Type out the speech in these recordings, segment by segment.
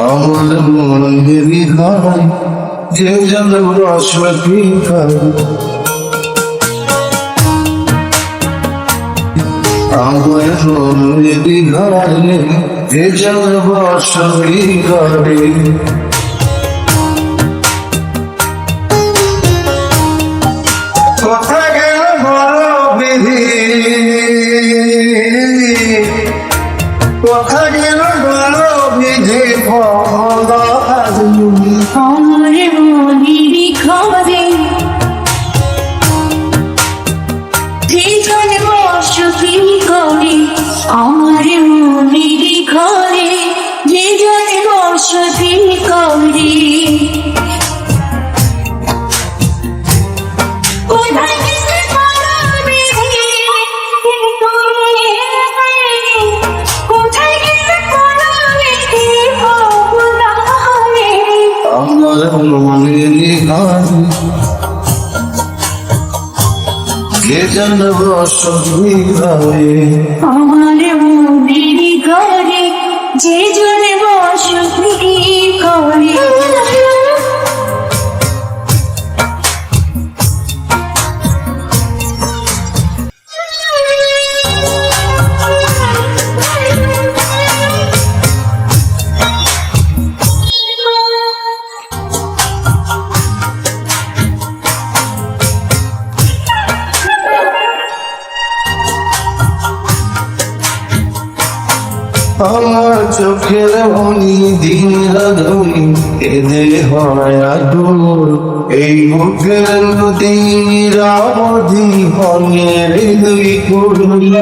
আমার মনের ঘর যে যেন রসবতী ঘর আমার মনের ঘরে যে যেন রসবতী ঘরে কথা গেল বড় বিধি কথা গেল বড় বিধি ভগবান আমার মনির ঘরে যেজন বসতি কে জানব সঙ্গী ঘরে আমার আমার চোখের মনি দিন রাধুনি এদে হয় আদুর এই বুকের নদীর অবধি হনের দুই কুড়ুল।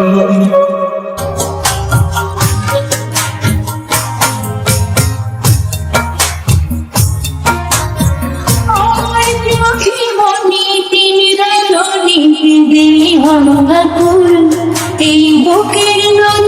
এই বুকের নদী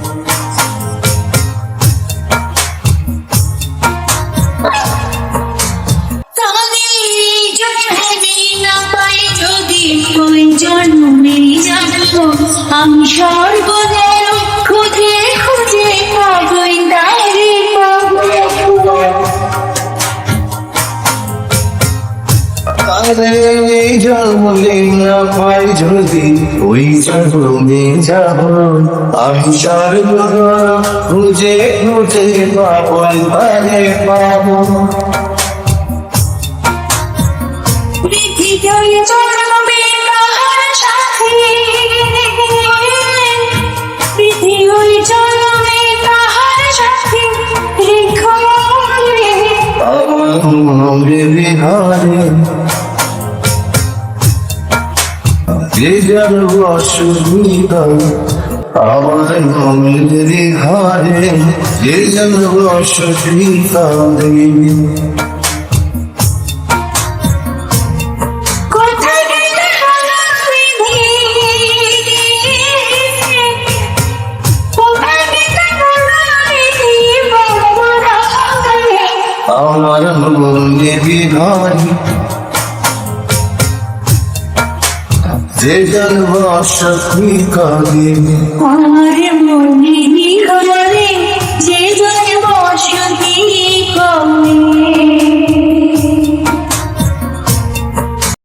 আমি সর্বদাই খুঁজে খুঁজে পাবই পাবো। আরে এই জন্মে না পাই যদি ওই জন্মে যাব। আমি সর্বদা খুঁজে খুঁজে পাবো পারে পাবো। যে জন অসুবিধা আমার মনের ঘরে যে জন অসুবিধা আমার মনের ঘরে যে জন কবি আমার